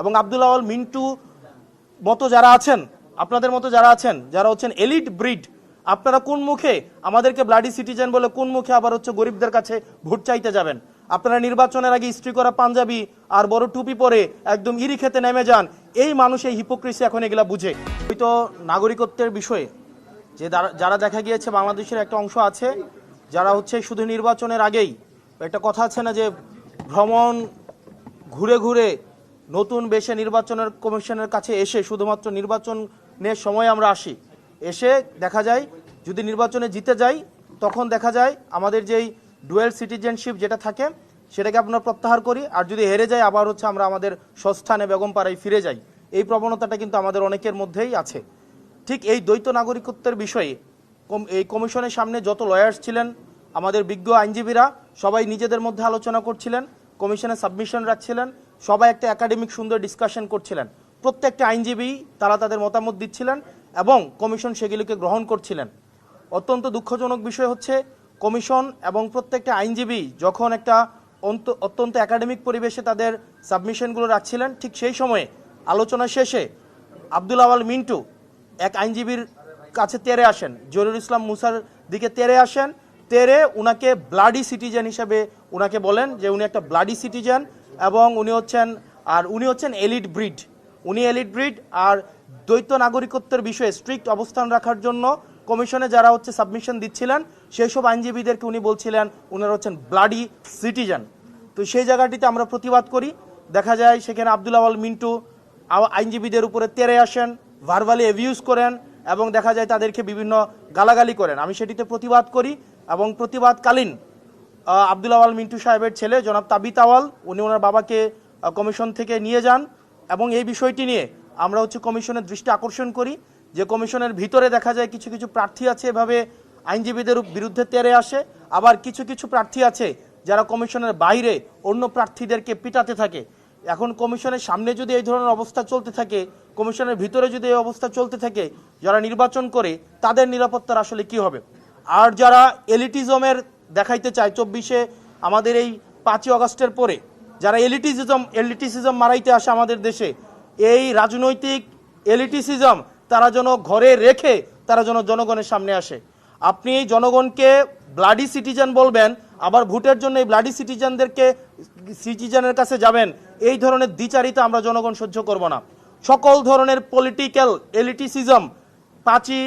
এবং আব্দুল আওয়াল মিন্টু মতো যারা আছেন, আপনাদের মতো যারা আছেন, যারা হচ্ছেন এলিট ব্রিড, আপনারা কোন মুখে আমাদেরকে ব্লাডি সিটিজেন বলে কোন মুখে আবার হচ্ছে গরিবদের কাছে ভোট চাইতে যাবেন? আপনারা নির্বাচনের আগে ইস্ত্রি করা পাঞ্জাবি আর বড় টুপি পরে একদম ইরি খেতে নেমে যান। এই মানুষ, এই হিপোক্রেসি এখন এগুলা বুঝে। ওই তো নাগরিকত্বের বিষয়ে যে যারা দেখা গিয়েছে বাংলাদেশের একটা অংশ আছে, যারা হচ্ছে শুধু নির্বাচনের আগেই, একটা কথা আছে না যে ভ্রমণ ঘুরে ঘুরে নতুন বেশে নির্বাচনের কমিশনের কাছে এসে শুধুমাত্র নির্বাচনের সময় আমরা আসি। এসে দেখা যায়, যদি নির্বাচনে জিতে যাই, তখন দেখা যায় আমাদের যেই ডুয়েল সিটিজেনশিপ যেটা থাকে, সেটাকে আমরা প্রত্যাহার করি। আর যদি হেরে যাই, আবার হচ্ছে আমরা আমাদের স্বস্থানে বেগমপাড়ায় ফিরে যাই। এই প্রবণতাটা কিন্তু আমাদের অনেকের মধ্যেই আছে। ঠিক এই দ্বৈত নাগরিকত্বের বিষয়ে এই কমিশনের সামনে যত লয়ার্স ছিলেন, আমাদের বিজ্ঞ আইনজীবীরা সবাই নিজেদের মধ্যে আলোচনা করছিলেন কমিশনে সাবমিশন রাখছিলেন সবাই একটা একাডেমিক সুন্দর ডিসকাশন করছিলেন। প্রত্যেকটা আইনজীবী তারা তাদের মতামত দিচ্ছিলেন এবং কমিশন সেগুলিকে গ্রহণ করছিলেন। অত্যন্ত দুঃখজনক বিষয় হচ্ছে কমিশন এবং প্রত্যেকটা আইনজীবী যখন একটা অত্যন্ত একাডেমিক পরিবেশে তাদের সাবমিশনগুলো রাখছিলেন, ঠিক সেই সময়ে আলোচনা শেষে আব্দুল আওয়াল মিন্টু এক আইনজীবীর কাছে তেরে আসেন। জরুল ইসলাম মুসার দিকে তেরে আসেন তেরে উনাকে ব্লাডি সিটিজেন হিসেবে উনাকে বলেন যে উনি একটা ব্লাডি সিটিজেন এবং উনি হচ্ছেন, আর উনি হচ্ছেন এলিট ব্রিড উনি এলিট ব্রিড আর দ্বৈত নাগরিকত্বের বিষয়ে স্ট্রিক্ট অবস্থান রাখার জন্য কমিশনে যারা হচ্ছে সাবমিশন দিচ্ছিলেন সেই সব আইনজীবীদেরকে উনি বলছিলেন উনারা হচ্ছেন ব্লাডি সিটিজেন তো সেই জায়গাটিতে আমরা প্রতিবাদ করি। দেখা যায় সেখানে আব্দুল আওয়াল মিন্টু আইনজীবীদের উপরে তেরে আসেন ভার্বালি অ্যাবিউজ করেন এবং দেখা যায় তাদেরকে বিভিন্ন গালাগালি করেন। আমি সেটিতে প্রতিবাদ করি। এবং প্রতিবাদকালীন আব্দুল আওয়াল মিন্টু সাহেবের ছেলে জনাব তাবিত আওয়াল, উনি ওনার বাবাকে কমিশন থেকে নিয়ে যান এবং এই বিষয়টি নিয়ে আমরা হচ্ছে কমিশনের দৃষ্টি আকর্ষণ করি। যে কমিশনের ভিতরে দেখা যায় কিছু কিছু প্রার্থী আছে এভাবে আইনজীবীদের বিরুদ্ধে তেরে আসে। আবার কিছু কিছু প্রার্থী আছে যারা কমিশনের বাইরে অন্য প্রার্থীদেরকে পিটাতে থাকে। এখন কমিশনের সামনে যদি এই ধরনের অবস্থা চলতে থাকে, কমিশনের ভিতরে যদি এই অবস্থা চলতে থাকে, যারা নির্বাচন করে, তাদের নিরাপত্তার আসলে কি হবে? আর যারা এলিটিজমের দেখাইতে চায় চব্বিশে, আমাদের এই পাঁচই অগস্টের পরে, যারা এলিটিসিজম এলিটিসিজম মারাইতে আসে আমাদের দেশে, এই রাজনৈতিক এলিটিসিজম তারা যেন ঘরে রেখে তারা যেন জনগণের সামনে আসে। আপনি জনগণকে ব্লাডি সিটিজেন বলবেন, আবার ভোটের জন্য এই ব্লাডি সিটিজেনদেরকে সিটিজেনের কাছে যাবেন, এই ধরনের দ্বিচারিতা আমরা জনগণ সহ্য করব না। সকল ধরনের পলিটিক্যাল এলিটিসিজম পাঁচই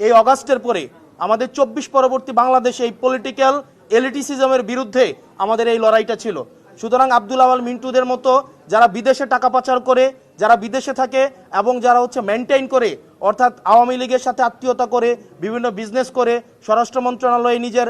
এই অগাস্টের পরে আমাদের চব্বিশ পরবর্তী বাংলাদেশে এই পলিটিক্যাল এলিটিসিজমের বিরুদ্ধে আমাদের এই লড়াইটা ছিল। সুতরাং আব্দুল আওয়াল মিন্টুদের মতো যারা বিদেশে টাকা পাচার করে, যারা বিদেশে থাকে এবং যারা হচ্ছে মেনটেন করে, অর্থাৎ আওয়ামী লীগের সাথে আত্মীয়তা করে, বিভিন্ন বিজনেস করে, স্বরাষ্ট্র মন্ত্রণালয়ে নিজের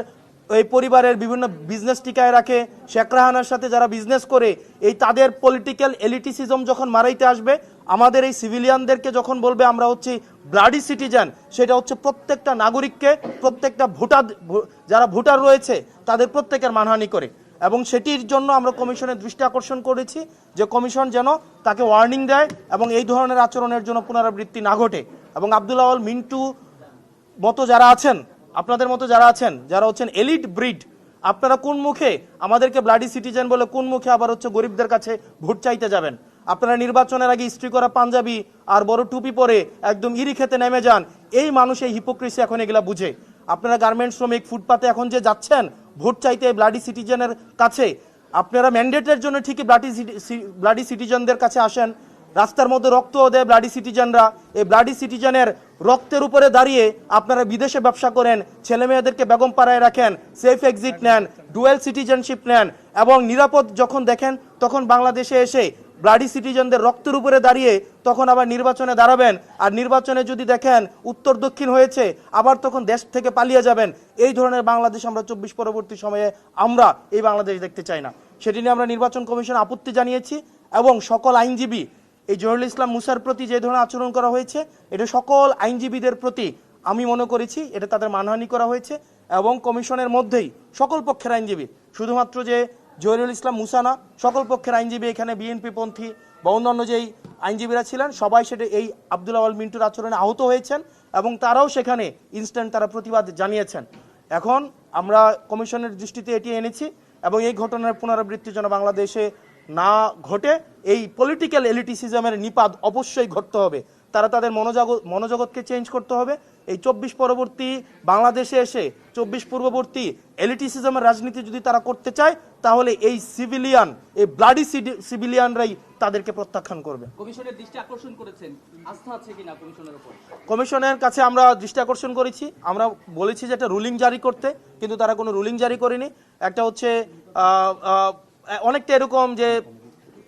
এই পরিবারের বিভিন্ন বিজনেস টিকায় রাখে, শেখ রাহানার সাথে যারা বিজনেস করে, এই তাদের পলিটিক্যাল এলিটিসিজম যখন মারাইতে আসবে আমাদের এই সিভিলিয়ানদেরকে যখন বলবে আমরা হচ্ছি ব্লাডি সিটিজেন সেটা হচ্ছে প্রত্যেকটা নাগরিককে, প্রত্যেকটা ভোটার যারা ভোটার রয়েছে, তাদের প্রত্যেকের মানহানি করে। এবং সেটির জন্য আমরা কমিশনের দৃষ্টি আকর্ষণ করেছি যে কমিশন যেন তাকে ওয়ার্নিং দেয় এবং এই ধরনের আচরণের জন্য পুনরাবৃত্তি না ঘটে। এবং আব্দুল আওয়াল, মিন্টু মতো যারা আছেন, আপনাদের মতো যারা আছেন, যারা হচ্ছেন এলিট ব্রিড আপনারা কোন মুখে আমাদেরকে ব্লাডি সিটিজেন বলে কোন মুখে আবার হচ্ছে গরিবদের কাছে ভোট চাইতে যাবেন? আপনারা নির্বাচনের আগে ইস্ত্রি করা পাঞ্জাবি আর বড় টুপি পরে একদম ইরি খেতে নেমে যান। এই মানুষ, এই হিপোক্রেসি এখন এগুলা বুঝে। আপনারা গার্মেন্ট শ্রমিক, ফুটপাতে এখন যে যাচ্ছেন, ভোট চাইতে ব্লাডি সিটিজেনের কাছে, আপনারা ম্যান্ডেটের জন্য ঠিকই ব্লাডি ব্লাডি সিটিজেনদের কাছে আসেন। রাস্তার মধ্যে রক্ত দেয় ব্লাডি সিটিজেনরা এই ব্লাডি সিটিজেনের রক্তের উপরে দাঁড়িয়ে আপনারা বিদেশে ব্যবসা করেন ছেলে মেয়েদেরকে বেগম পাড়ায় রাখেন সেফ এক্সিট নেন ডুয়েল সিটিজেনশিপ নেন এবং নিরাপদ যখন দেখেন, তখন বাংলাদেশে এসে ব্লাডি সিটিজেনদের রক্তের উপরে দাঁড়িয়ে তখন আবার নির্বাচনে দাঁড়াবেন। আর নির্বাচনে যদি দেখেন উত্তর দক্ষিণ হয়েছে, আবার তখন দেশ থেকে পালিয়ে যাবেন। এই ধরনের বাংলাদেশ আমরা চব্বিশ পরবর্তী সময়ে আমরা এই বাংলাদেশ দেখতে চাই না। সেটি নিয়ে আমরা নির্বাচন কমিশন আপত্তি জানিয়েছি এবং সকল আইনজীবী, এই জহুরুল ইসলাম মুসার প্রতি যে ধরনের আচরণ করা হয়েছে, এটা সকল আইনজীবীদের প্রতি আমি মনে করেছি এটা তাদের মানহানি করা হয়েছে এবং কমিশনের মধ্যেই সকল পক্ষের আইনজীবী, শুধুমাত্র যে জহিরুল ইসলাম মুসানা, সকল পক্ষের আইনজীবী এখানে বিএনপি পন্থী বা অন্যান্য যেই আইনজীবীরা ছিলেন, সবাই সেটা এই আব্দুল আওয়াল মিন্টুর আচরণে আহত হয়েছেন এবং তারাও সেখানে ইনস্ট্যান্ট তারা প্রতিবাদ জানিয়েছেন। এখন আমরা কমিশনের দৃষ্টিতে এটি এনেছি এবং এই ঘটনার পুনরাবৃত্তির জন্য বাংলাদেশে না ঘটে, এই পলিটিক্যাল এলিটিসিজমের নিপাত অবশ্যই ঘটতে হবে। তারা তাদের মনোজগৎ মনোজগৎকে চেঞ্জ করতে হবে। এই চব্বিশ পরবর্তী বাংলাদেশে এসে, চব্বিশ পূর্ববর্তী এলিটিসিজমের রাজনীতি যদি তারা করতে চায় তাহলে এই সিভিলিয়ান এই ব্লাডি সিভিলিয়ানরাই তাদেরকে প্রত্যাখ্যান করবে। কমিশনের দৃষ্টি আকর্ষণ করেছেন। আস্থা আছে কিনা কমিশনের উপর কমিশনের কাছে আমরা দৃষ্টি আকর্ষণ করেছি। আমরা বলেছি যে একটা রুলিং জারি করতে কিন্তু তারা কোনো রুলিং জারি করেনি। একটা হচ্ছে অনেকটা এরকম যে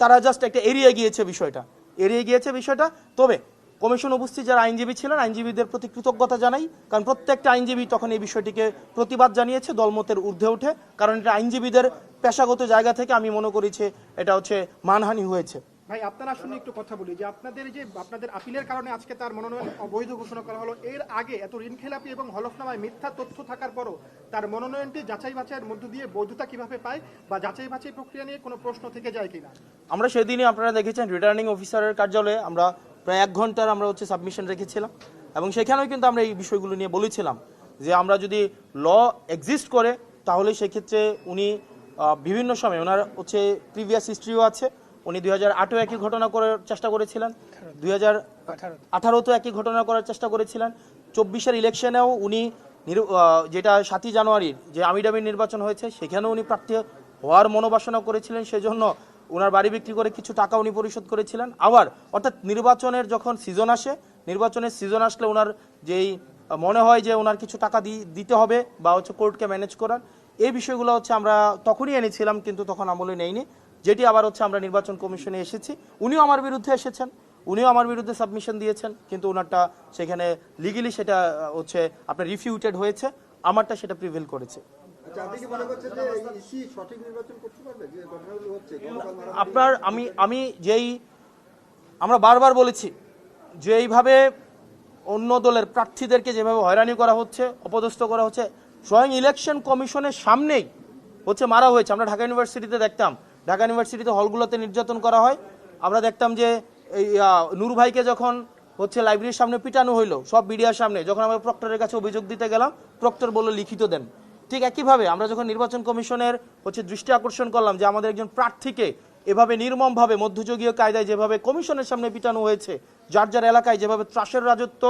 তারা জাস্ট একটা এড়িয়ে গিয়েছে বিষয়টা। এড়িয়ে গিয়েছে বিষয়টা। তবে কমিশন উপস্থিত যারা আইনজীবী ছিলেন আইনজীবীদের প্রতি কৃতজ্ঞতা জানাই কারণ প্রত্যেকটা আইনজীবী তখন এই বিষয়টিকে প্রতিবাদ জানিয়েছে দলমতের ঊর্ধ্বে উঠে। কারণ এটা আইনজীবীদের পেশাগত জায়গা থেকে আমি মনে করেছি এটা হচ্ছে মানহানি হয়েছে। ভাই আপনারা শুনে একটু কথা বলি যে আপনাদের যে আপনাদের আপিলের কারণে আজকে তার মনোনয়ন অবৈধ ঘোষণা করা হলো এর আগে এত ঋণ খেলাপি এবং হলফনামায় মিথ্যা তথ্য থাকার পরও তার মনোনয়নটি যাচাই বাছাইয়ের মধ্য দিয়ে বৈধতা কীভাবে পায় বা যাচাই বাছাই প্রক্রিয়া নিয়ে কোনো প্রশ্ন থেকে যায় কিনা? আমরা সেদিনই আপনারা দেখেছেন রিটার্নিং অফিসারের কার্যালয়ে আমরা প্রায় এক ঘণ্টার আমরা হচ্ছে সাবমিশন রেখেছিলাম। এবং সেখানেও কিন্তু আমরা এই বিষয়গুলো নিয়ে বলেছিলাম যে আমরা যদি ল এক্সিস্ট করে তাহলে সেক্ষেত্রে উনি বিভিন্ন সময় ওনার হচ্ছে প্রিভিয়াস হিস্ট্রিও আছে। উনি দুই হাজার আটও একই ঘটনা করার চেষ্টা করেছিলেন। দুই হাজার আঠারোতেও একই ঘটনা করার চেষ্টা করেছিলেন। চব্বিশের ইলেকশনেও উনি নির- যেটা সাতই জানুয়ারির যে আমিডামির নির্বাচন হয়েছে সেখানেও উনি প্রার্থী হওয়ার মনোবাসনা করেছিলেন। সেজন্য ওনার বাড়ি বিক্রি করে কিছু টাকা উনি পরিশোধ করেছিলেন। আবার, অর্থাৎ নির্বাচনের যখন সিজন আসে, নির্বাচনের সিজন আসলে ওনার যেই, মনে হয় যে ওনার কিছু টাকা দিতে হবে বা হচ্ছে কোর্টকে ম্যানেজ করার, এই বিষয়গুলো হচ্ছে আমরা তখনই এনেছিলাম কিন্তু তখন আমলে নেইনি। যেটি আবার হচ্ছে আমরা নির্বাচন কমিশনে এসেছি। উনিও আমার বিরুদ্ধে এসেছেন, উনিও আমার বিরুদ্ধে সাবমিশন দিয়েছেন, কিন্তু ওনারটা সেখানে লিগেলি সেটা হচ্ছে আপনার রিফিউটেড হয়েছে, আমারটা সেটা প্রিভেল করেছে। আপনার আমি আমি যেই আমরা বারবার বলেছি যে এইভাবে অন্য দলের প্রার্থীদেরকে যেভাবে হয়রানি করা হচ্ছে অপদস্থ করা হচ্ছে স্বয়ং ইলেকশন কমিশনের সামনেই হচ্ছে মারা হয়েছে। আমরা ঢাকা ইউনিভার্সিটিতে দেখতাম ঢাকা ইউনিভার্সিটিতে হলগুলোতে নির্যাতন করা হয়। আমরা দেখতাম যে এই নূর ভাইকে যখন হচ্ছে লাইব্রেরির সামনে পিটানো হইল সব মিডিয়ার সামনে যখন আমরা প্রক্টরের কাছে অভিযোগ দিতে গেলাম প্রক্টর বলল লিখিত দেন। ঠিক একইভাবে আমরা যখন নির্বাচন কমিশনের হচ্ছে দৃষ্টি আকর্ষণ করলাম যে আমাদের একজন প্রার্থীকে এভাবে নির্মমভাবে মধ্যযুগীয় কায়দায় যেভাবে কমিশনের সামনে পিটানো হয়েছে, যার যার এলাকায় যেভাবে ত্রাসের রাজত্ব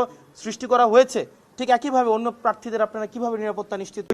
সৃষ্টি করা হয়েছে, ঠিক একইভাবে অন্য প্রার্থীদের আপনারা কীভাবে নিরাপত্তা নিশ্চিত